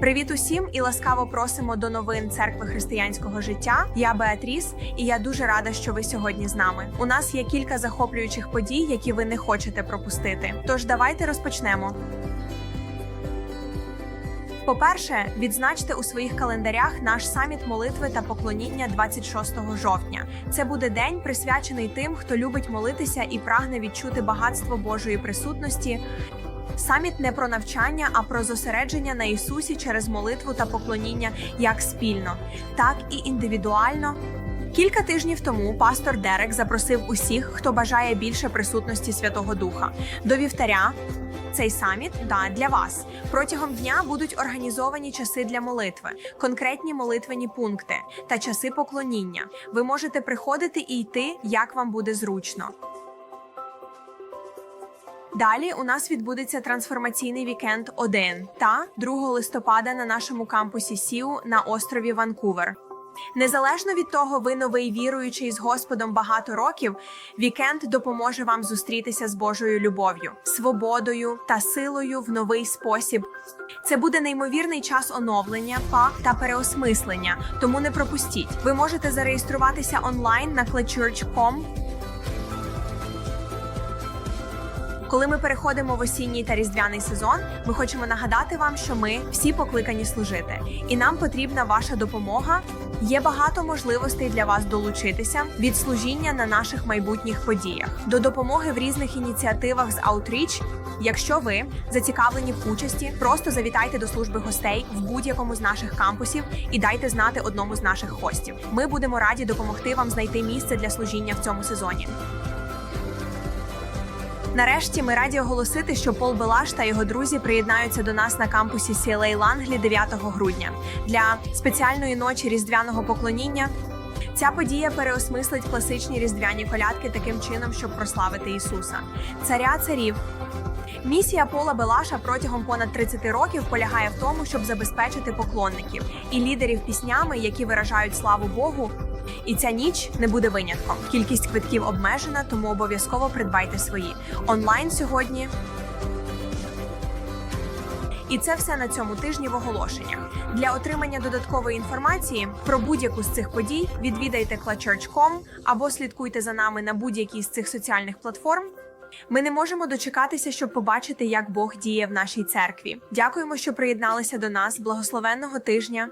Привіт усім і ласкаво просимо до новин церкви християнського життя. Я Беатріс, і я дуже рада, що ви сьогодні з нами. У нас є кілька захоплюючих подій, які ви не хочете пропустити. Тож давайте розпочнемо. По-перше, відзначте у своїх календарях наш саміт молитви та поклоніння 26 жовтня. Це буде день присвячений тим, хто любить молитися і прагне відчути багатство Божої присутності. Саміт не про навчання, а про зосередження на Ісусі через молитву та поклоніння як спільно, так і індивідуально. Кілька тижнів тому пастор Дерек запросив усіх, хто бажає більше присутності Святого Духа, до вівтаря. Цей саміт да для вас протягом дня будуть організовані часи для молитви, конкретні молитвені пункти та часи поклоніння. Ви можете приходити і йти, як вам буде зручно. Далі у нас відбудеться трансформаційний вікенд 1 та 2 листопада на нашому кампусі Сіу на острові Ванкувер. Незалежно від того, ви новий віруючий з Господом багато років, вікенд допоможе вам зустрітися з Божою любов'ю, свободою та силою в новий спосіб. Це буде неймовірний час оновлення, па та переосмислення, тому не пропустіть. Ви можете зареєструватися онлайн на klechurch.com Коли ми переходимо в осінній та різдвяний сезон, ми хочемо нагадати вам, що ми всі покликані служити, і нам потрібна ваша допомога. Є багато можливостей для вас долучитися від служіння на наших майбутніх подіях до допомоги в різних ініціативах з Outreach. Якщо ви зацікавлені в участі, просто завітайте до служби гостей в будь-якому з наших кампусів і дайте знати одному з наших хостів. Ми будемо раді допомогти вам знайти місце для служіння в цьому сезоні. Нарешті ми раді оголосити, що Пол Белаш та його друзі приєднаються до нас на кампусі CLA Ланглі 9 грудня для спеціальної ночі різдвяного поклоніння. Ця подія переосмислить класичні різдвяні колядки таким чином, щоб прославити Ісуса, царя царів. Місія Пола Белаша протягом понад 30 років полягає в тому, щоб забезпечити поклонників і лідерів піснями, які виражають славу Богу. І ця ніч не буде винятком. Кількість квитків обмежена, тому обов'язково придбайте свої онлайн сьогодні. І це все на цьому тижні в оголошеннях. Для отримання додаткової інформації про будь-яку з цих подій відвідайте klachurch.com або слідкуйте за нами на будь-якій з цих соціальних платформ. Ми не можемо дочекатися, щоб побачити, як Бог діє в нашій церкві. Дякуємо, що приєдналися до нас. Благословенного тижня.